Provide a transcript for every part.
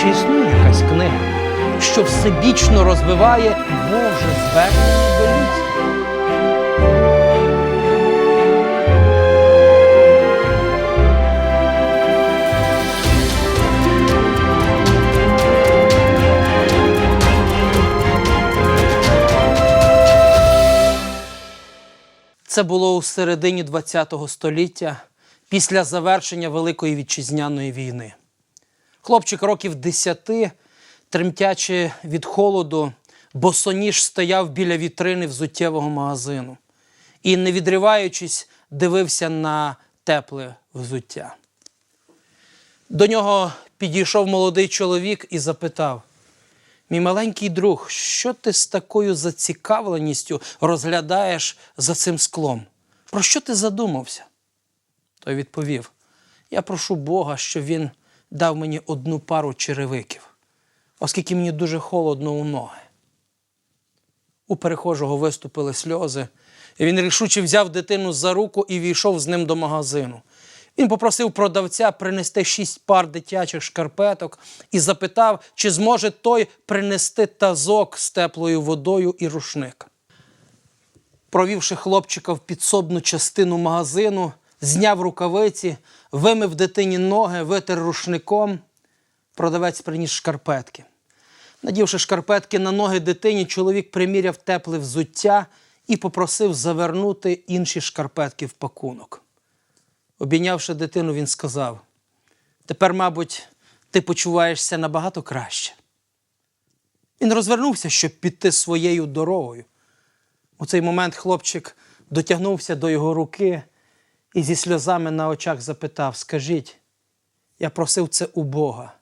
Чи існує якась книга, що всебічно розвиває Боже звернення до людства? Це було у середині ХХ століття після завершення Великої вітчизняної війни. Хлопчик років десяти, тремтячи від холоду, босоніж стояв біля вітрини взуттєвого магазину і, не відриваючись, дивився на тепле взуття. До нього підійшов молодий чоловік і запитав: Мій маленький друг, що ти з такою зацікавленістю розглядаєш за цим склом? Про що ти задумався? Той відповів: Я прошу Бога, щоб він дав мені одну пару черевиків, оскільки мені дуже холодно у ноги. У перехожого виступили сльози, і він рішуче взяв дитину за руку і війшов з ним до магазину. Він попросив продавця принести шість пар дитячих шкарпеток і запитав, чи зможе той принести тазок з теплою водою і рушник. Провівши хлопчика в підсобну частину магазину, зняв рукавиці, вимив дитині ноги, витер рушником. Продавець приніс шкарпетки. Надівши шкарпетки на ноги дитині, чоловік приміряв тепле взуття і попросив завернути інші шкарпетки в пакунок. Обійнявши дитину, він сказав: Тепер, мабуть, ти почуваєшся набагато краще. Він розвернувся, щоб піти своєю дорогою. У цей момент хлопчик дотягнувся до його руки і зі сльозами на очах запитав: Скажіть, я просив це у Бога.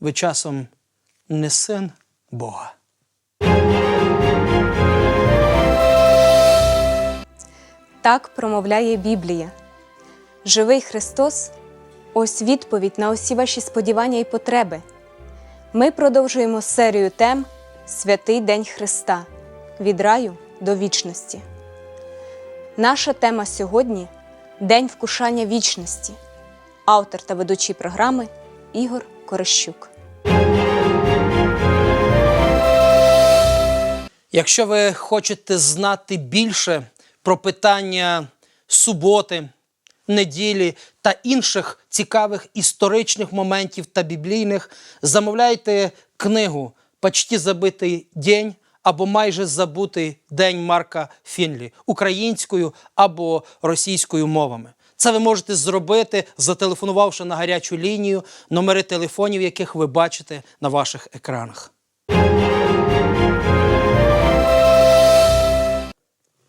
Ви часом не син Бога. Так промовляє Біблія. Живий Христос ось відповідь на усі ваші сподівання і потреби. Ми продовжуємо серію тем Святий День Христа від раю до вічності. Наша тема сьогодні День вкушання вічності. Автор та ведучий програми Ігор Корещук. Якщо ви хочете знати більше про питання суботи, неділі та інших цікавих історичних моментів та біблійних, замовляйте книгу Почти забитий день або майже забутий день Марка Фінлі українською або російською мовами. Це ви можете зробити, зателефонувавши на гарячу лінію, номери телефонів, яких ви бачите на ваших екранах.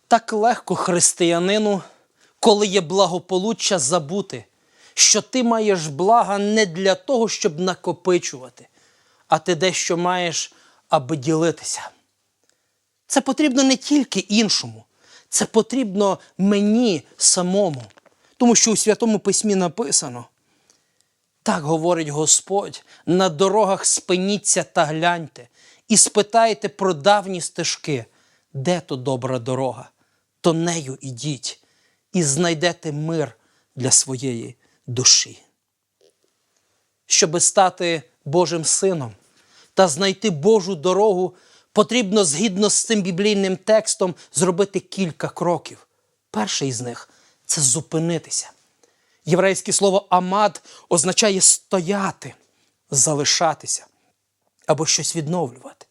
Так легко християнину, коли є благополуччя, забути, що ти маєш блага не для того, щоб накопичувати, а ти дещо маєш, аби ділитися. Це потрібно не тільки іншому, це потрібно мені самому. Тому що у Святому Письмі написано. Так говорить Господь, на дорогах спиніться та гляньте, і спитайте про давні стежки, де то добра дорога, то нею ідіть, і знайдете мир для своєї душі. Щоби стати Божим сином та знайти Божу дорогу, потрібно згідно з цим біблійним текстом зробити кілька кроків. Перший з них це зупинитися. Єврейське слово амад означає стояти, залишатися або щось відновлювати.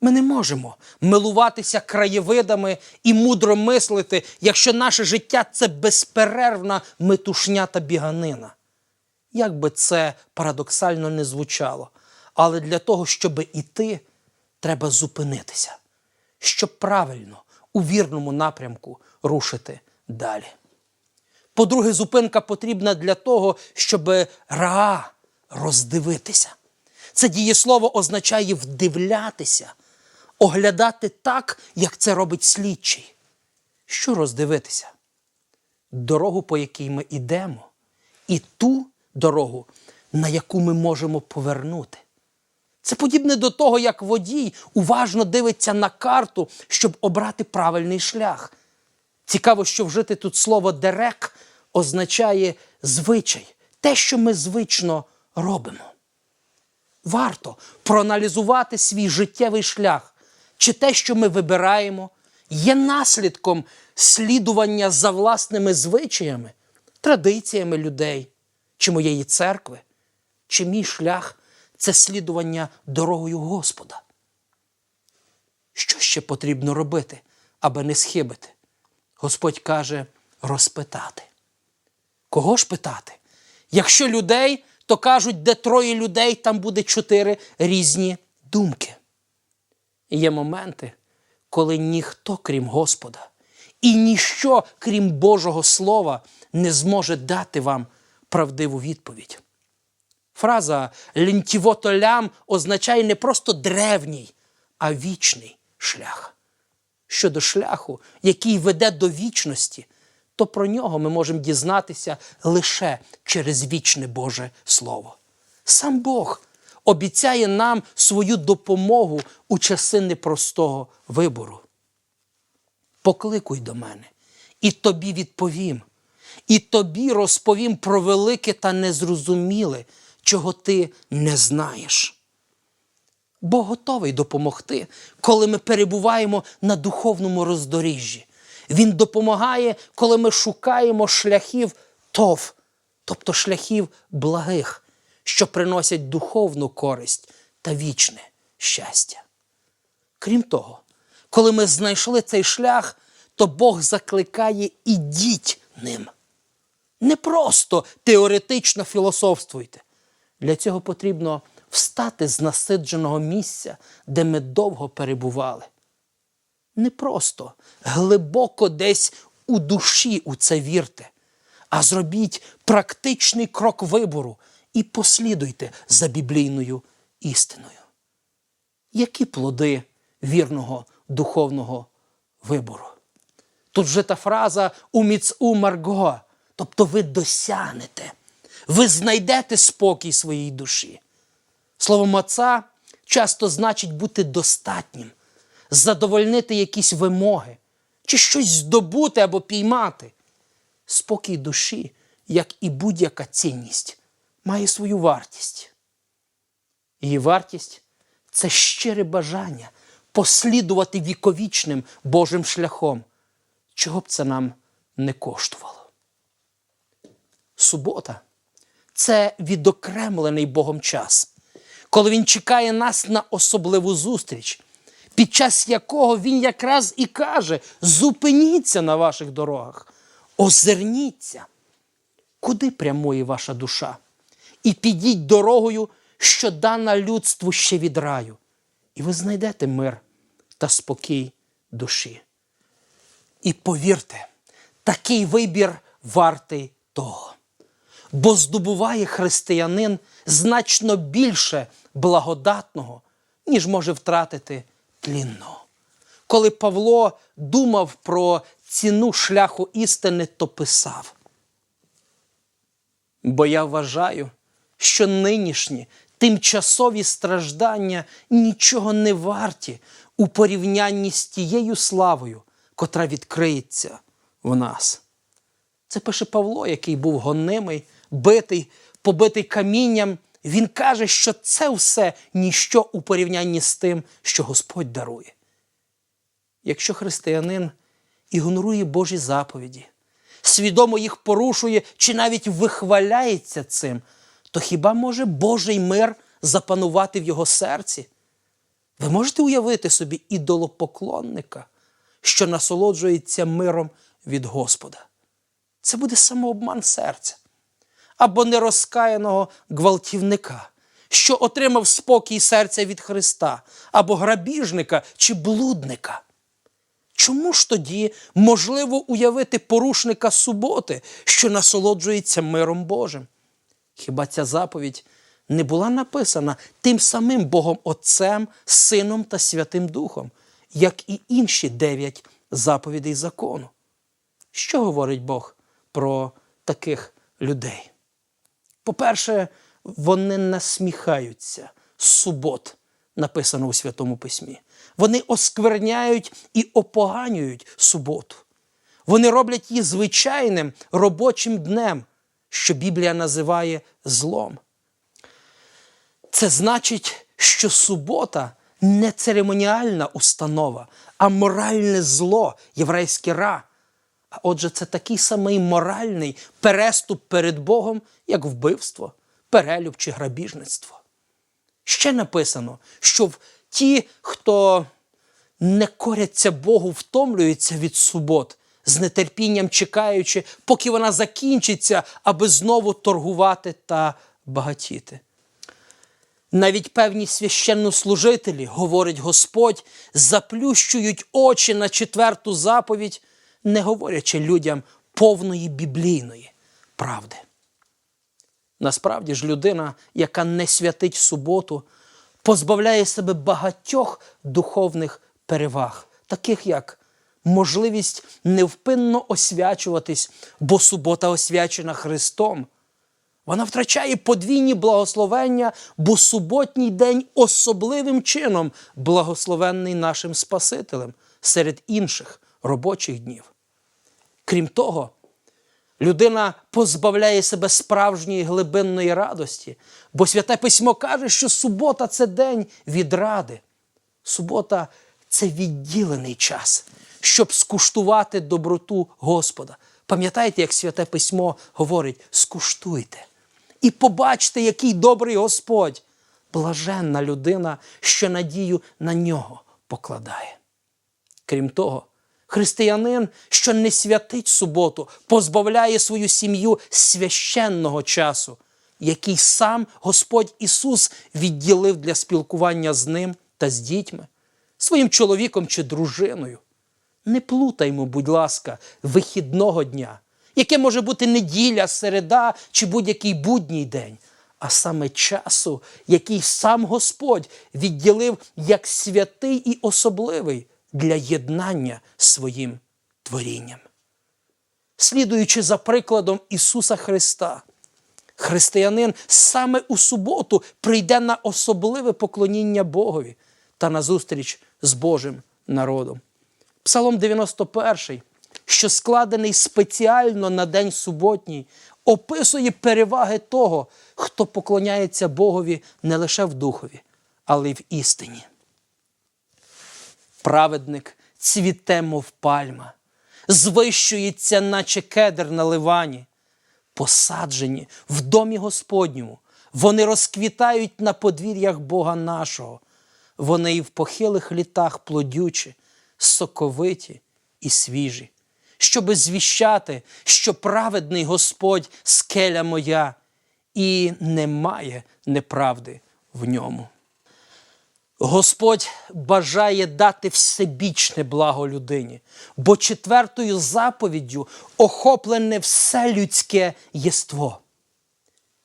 Ми не можемо милуватися краєвидами і мудро мислити, якщо наше життя це безперервна метушня та біганина. Як би це парадоксально не звучало, але для того, щоб іти, треба зупинитися, щоб правильно, у вірному напрямку рушити далі. По-друге, зупинка потрібна для того, щоб ра роздивитися. Це дієслово означає вдивлятися, оглядати так, як це робить слідчий. Що роздивитися? Дорогу, по якій ми йдемо, і ту дорогу, на яку ми можемо повернути. Це подібне до того, як водій уважно дивиться на карту, щоб обрати правильний шлях. Цікаво, що вжити тут слово дерек означає звичай, те, що ми звично робимо. варто проаналізувати свій життєвий шлях, чи те, що ми вибираємо, є наслідком слідування за власними звичаями, традиціями людей, чи моєї церкви, чи мій шлях це слідування дорогою Господа. Що ще потрібно робити, аби не схибити? Господь каже розпитати. Кого ж питати? Якщо людей, то кажуть, де троє людей, там буде чотири різні думки. Є моменти, коли ніхто, крім Господа, і ніщо, крім Божого Слова, не зможе дати вам правдиву відповідь. Фраза лінтівотолям означає не просто древній, а вічний шлях. Щодо шляху, який веде до вічності, то про нього ми можемо дізнатися лише через вічне Боже Слово. Сам Бог обіцяє нам свою допомогу у часи непростого вибору. Покликуй до мене, і тобі відповім, і тобі розповім про велике та незрозуміле, чого ти не знаєш. Бог готовий допомогти, коли ми перебуваємо на духовному роздоріжжі. Він допомагає, коли ми шукаємо шляхів тов, тобто шляхів благих, що приносять духовну користь та вічне щастя. Крім того, коли ми знайшли цей шлях, то Бог закликає ідіть ним. Не просто теоретично філософствуйте. Для цього потрібно встати з насидженого місця, де ми довго перебували. Не просто глибоко десь у душі у це вірте, а зробіть практичний крок вибору і послідуйте за біблійною істиною. Які плоди вірного духовного вибору? Тут вже та фраза уміцу марго, тобто ви досягнете, ви знайдете спокій своїй душі. Слово маца часто значить бути достатнім, задовольнити якісь вимоги, чи щось здобути або піймати. Спокій душі, як і будь-яка цінність, має свою вартість. Її вартість це щире бажання послідувати віковічним Божим шляхом, чого б це нам не коштувало. Субота це відокремлений Богом час, коли Він чекає нас на особливу зустріч, під час якого Він якраз і каже: зупиніться на ваших дорогах, озирніться, куди прямує ваша душа, і підіть дорогою, що дана людству ще від раю, і ви знайдете мир та спокій душі. І повірте, такий вибір вартий того. Бо здобуває християнин значно більше благодатного, ніж може втратити тлінного. Коли Павло думав про ціну шляху істини, то писав. Бо я вважаю, що нинішні тимчасові страждання нічого не варті у порівнянні з тією славою, котра відкриється в нас. Це пише Павло, який був гонимий, битий, побитий камінням. Він каже, що це все ніщо у порівнянні з тим, що Господь дарує. Якщо християнин ігнорує Божі заповіді, свідомо їх порушує чи навіть вихваляється цим, то хіба може Божий мир запанувати в його серці? Ви можете уявити собі ідолопоклонника, що насолоджується миром від Господа. Це буде самообман серця або нерозкаяного гвалтівника, що отримав спокій серця від Христа, або грабіжника чи блудника. Чому ж тоді можливо уявити порушника суботи, що насолоджується миром Божим? Хіба ця заповідь не була написана тим самим Богом Отцем, Сином та Святим Духом, як і інші дев'ять заповідей закону? Що говорить Бог про таких людей? По-перше, вони насміхаються з субот, написано у Святому Письмі. Вони оскверняють і опоганюють суботу. Вони роблять її звичайним робочим днем, що Біблія називає злом. Це значить, що субота не церемоніальна установа, а моральне зло, єврейське ра. Отже, це такий самий моральний переступ перед Богом, як вбивство, перелюб чи грабіжництво. Ще написано, що ті, хто не коряться Богу, втомлюються від субот, з нетерпінням чекаючи, поки вона закінчиться, аби знову торгувати та багатіти. Навіть певні священнослужителі, говорить Господь, заплющують очі на четверту заповідь, не говорячи людям повної біблійної правди. Насправді ж людина, яка не святить суботу, позбавляє себе багатьох духовних переваг, таких як можливість невпинно освячуватись, бо субота освячена Христом. Вона втрачає подвійні благословення, бо суботній день особливим чином благословенний нашим Спасителем серед інших робочих днів. Крім того, людина позбавляє себе справжньої глибинної радості, бо Святе Письмо каже, що субота це день відради. Субота це відділений час, щоб скуштувати доброту Господа. Пам'ятаєте, як Святе Письмо говорить: скуштуйте і побачте, який добрий Господь. Блаженна людина, що надію на нього покладає. Крім того, християнин, що не святить суботу, позбавляє свою сім'ю священного часу, який сам Господь Ісус відділив для спілкування з ним та з дітьми, своїм чоловіком чи дружиною. Не плутаймо, будь ласка, вихідного дня, яке може бути неділя, середа чи будь-який будній день, а саме часу, який сам Господь відділив як святий і особливий для єднання своїм творінням. Слідуючи за прикладом Ісуса Христа, християнин саме у суботу прийде на особливе поклоніння Богові та на зустріч з Божим народом. Псалом 91, що складений спеціально на день суботній, описує переваги того, хто поклоняється Богові не лише в духові, але й в істині. Праведник цвіте, мов пальма, звищується, наче кедр на ливані, посаджені в домі Господньому, вони розквітають на подвір'ях Бога нашого, вони і в похилих літах плодючі, соковиті і свіжі, щоби звіщати, що праведний Господь скеля моя, і немає неправди в ньому. Господь бажає дати всебічне благо людині, бо четвертою заповіддю охоплене все людське єство.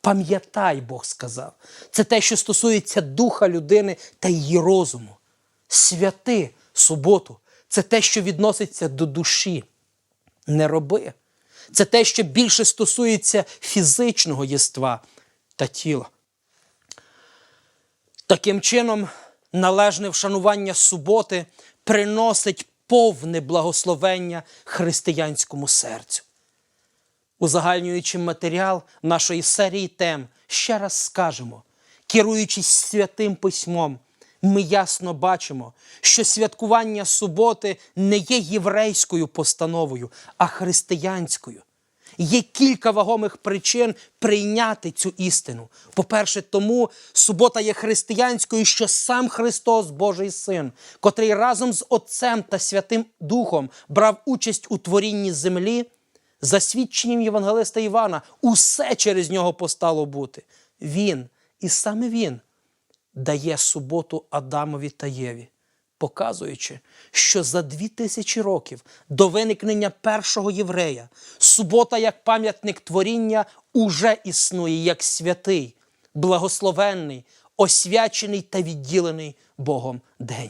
Пам'ятай, Бог сказав, це те, що стосується духа людини та її розуму. Святи суботу це те, що відноситься до душі. Не роби. Це те, що більше стосується фізичного єства та тіла. Таким чином, належне вшанування суботи приносить повне благословення християнському серцю. Узагальнюючи матеріал нашої серії тем, ще раз скажемо, керуючись святим письмом, ми ясно бачимо, що святкування суботи не є єврейською постановою, а християнською. Є кілька вагомих причин прийняти цю істину. По-перше, тому субота є християнською, що сам Христос, Божий Син, котрий разом з Отцем та Святим Духом брав участь у творінні землі, за свідченням Євангелиста Івана, усе через нього постало бути. Він, і саме Він, дає суботу Адамові та Єві, показуючи, що за дві тисячі років до виникнення першого єврея субота як пам'ятник творіння уже існує як святий, благословенний, освячений та відділений Богом день.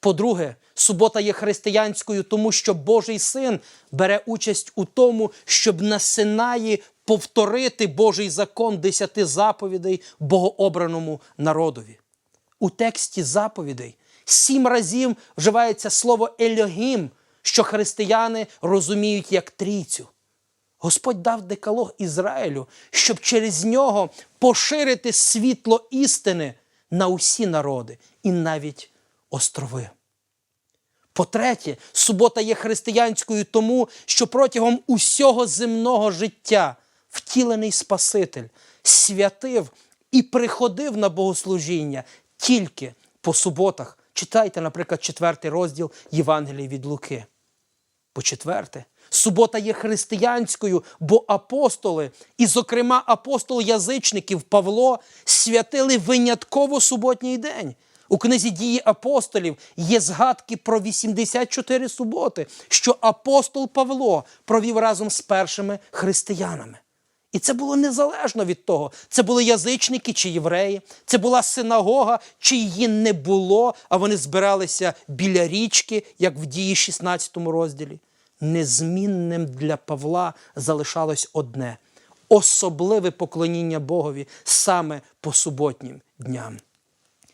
По-друге, субота є християнською, тому що Божий син бере участь у тому, щоб на Синаї повторити Божий закон десяти заповідей богообраному народові. У тексті заповідей сім разів вживається слово Ельогім, що християни розуміють як трійцю. Господь дав декалог Ізраїлю, щоб через нього поширити світло істини на усі народи і навіть острови. По-третє, субота є християнською тому, що протягом усього земного життя втілений Спаситель святив і приходив на богослужіння тільки по суботах. Читайте, наприклад, четвертий розділ Євангелії від Луки. По-четверте, субота є християнською, бо апостоли, і, зокрема, апостол язичників Павло, святили винятково суботній день. У книзі дії апостолів є згадки про 84 суботи, що апостол Павло провів разом з першими християнами. І це було незалежно від того, це були язичники чи євреї, це була синагога, чи її не було, а вони збиралися біля річки, як в дії 16 розділі. Незмінним для Павла залишалось одне особливе поклоніння Богові саме по суботнім дням.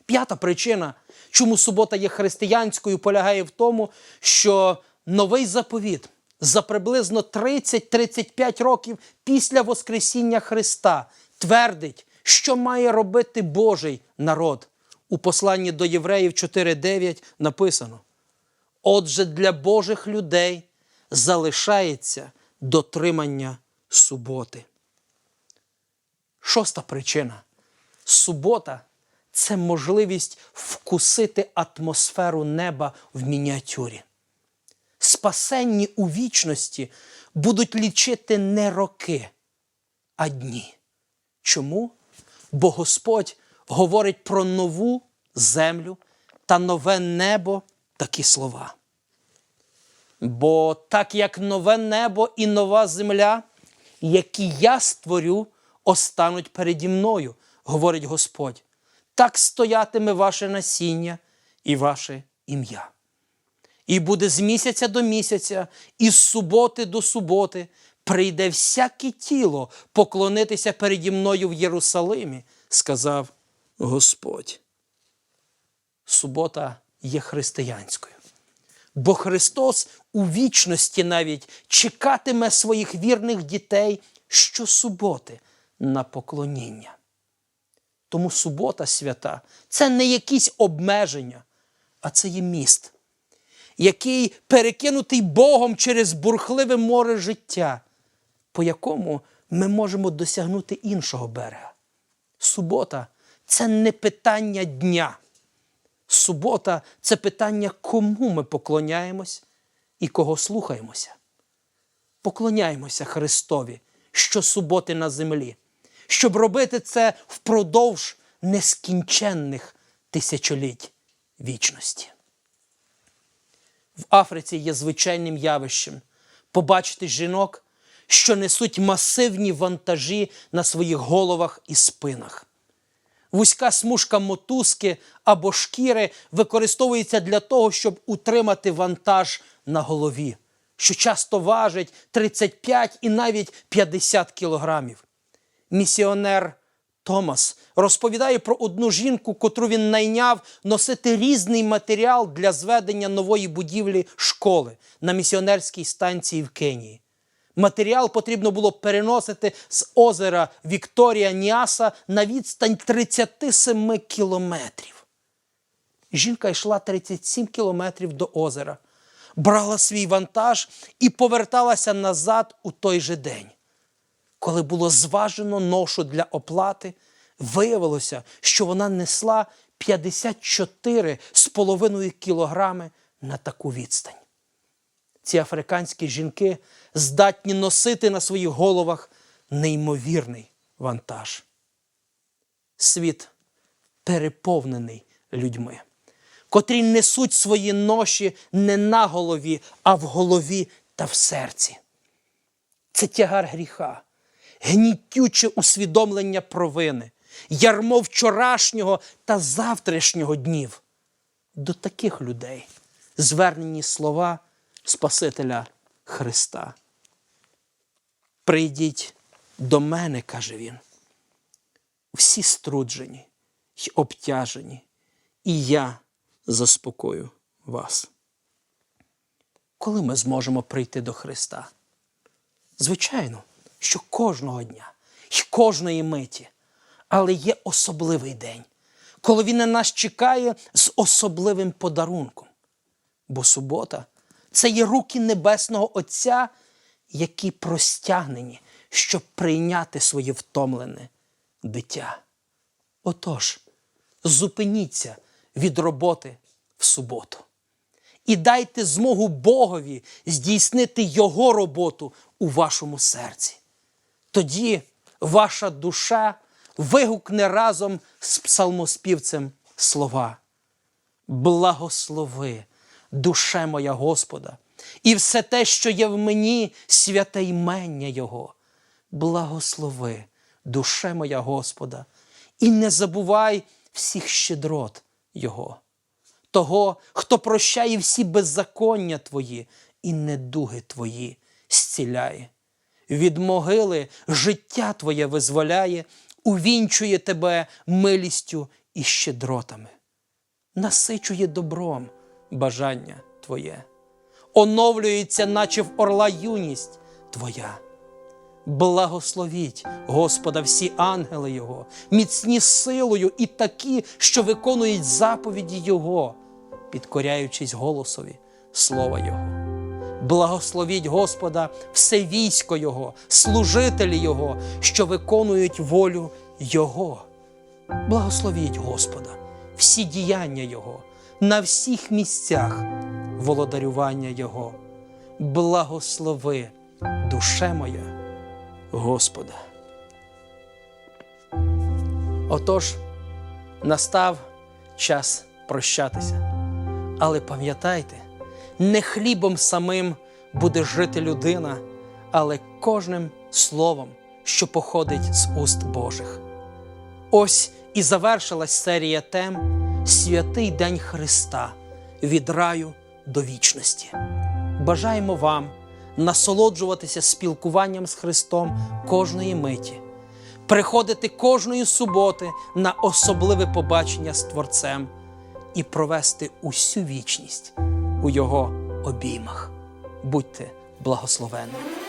П'ята причина, чому субота є християнською, полягає в тому, що новий заповіт за приблизно 30-35 років після Воскресіння Христа твердить, що має робити Божий народ. У посланні до Євреїв 4.9 написано: Отже, для Божих людей залишається дотримання суботи. Шоста причина. Субота це можливість вкусити атмосферу неба в мініатюрі. Спасенні у вічності будуть лічити не роки, а дні. Чому? Бо Господь говорить про нову землю та нове небо такі слова. Бо так як нове небо і нова земля, які я створю, остануть переді мною, говорить Господь. Так стоятиме ваше насіння і ваше ім'я. І буде з місяця до місяця, і з суботи до суботи прийде всяке тіло поклонитися переді мною в Єрусалимі, сказав Господь. Субота є християнською. Бо Христос у вічності навіть чекатиме своїх вірних дітей щосуботи на поклоніння. Тому субота свята це не якісь обмеження, а це є міст, який перекинутий Богом через бурхливе море життя, по якому ми можемо досягнути іншого берега. Субота це не питання дня. Субота це питання, кому ми поклоняємось і кого слухаємося. Поклоняємося Христові щосуботи на землі, щоб робити це впродовж нескінченних тисячоліть вічності. В Африці є звичайним явищем побачити жінок, що несуть масивні вантажі на своїх головах і спинах. Вузька смужка мотузки або шкіри використовується для того, щоб утримати вантаж на голові, що часто важить 35 і навіть 50 кілограмів. Місіонер Томас розповідає про одну жінку, котру він найняв носити різний матеріал для зведення нової будівлі школи на місіонерській станції в Кенії. Матеріал потрібно було переносити з озера Вікторія Ніаса на відстань 37 кілометрів. Жінка йшла 37 кілометрів до озера, брала свій вантаж і поверталася назад у той же день. Коли було зважено ношу для оплати, виявилося, що вона несла 54,5 кілограми на таку відстань. Ці африканські жінки здатні носити на своїх головах неймовірний вантаж. Світ переповнений людьми, котрі несуть свої ноші не на голові, а в голові та в серці. Це тягар гріха, гнітюче усвідомлення провини, ярмо вчорашнього та завтрашнього днів. До таких людей звернені слова Спасителя Христа. Прийдіть до мене, каже він, всі струджені й обтяжені, і я заспокою вас. Коли ми зможемо прийти до Христа? Звичайно, що кожного дня і кожної миті, але є особливий день, коли він на нас чекає з особливим подарунком. Бо субота це є руки Небесного Отця, які простягнені, щоб прийняти своє втомлене дитя. Отож, зупиніться від роботи в суботу і дайте змогу Богові здійснити Його роботу у вашому серці. Тоді ваша душа вигукне разом з псалмоспівцем слова. Благослови, душе моя Господа, і все те, що є в мені, святе ймення Його. Благослови, душе моя Господа, і не забувай всіх щедрот Його того, хто прощає всі беззаконня твої і недуги твої зціляє. Від могили життя твоє визволяє, увінчує тебе милістю і щедротами, насичує добром бажання твоє, оновлюється, наче в орла юність твоя. Благословіть Господа всі ангели Його, міцні силою і такі, що виконують заповіді Його, підкоряючись голосові слова Його. Благословіть Господа все військо Його, служителі Його, що виконують волю Його. Благословіть Господа, всі діяння Його, на всіх місцях володарювання Його. Благослови, душе моя. Господа. Отож, настав час прощатися. Але пам'ятайте, не хлібом самим буде жити людина, але кожним словом, що походить з уст Божих. Ось і завершилась серія тем Святий День Христа від раю до вічності. Бажаємо вам насолоджуватися спілкуванням з Христом кожної миті, приходити кожної суботи на особливе побачення з Творцем і провести усю вічність у Його обіймах. Будьте благословенні!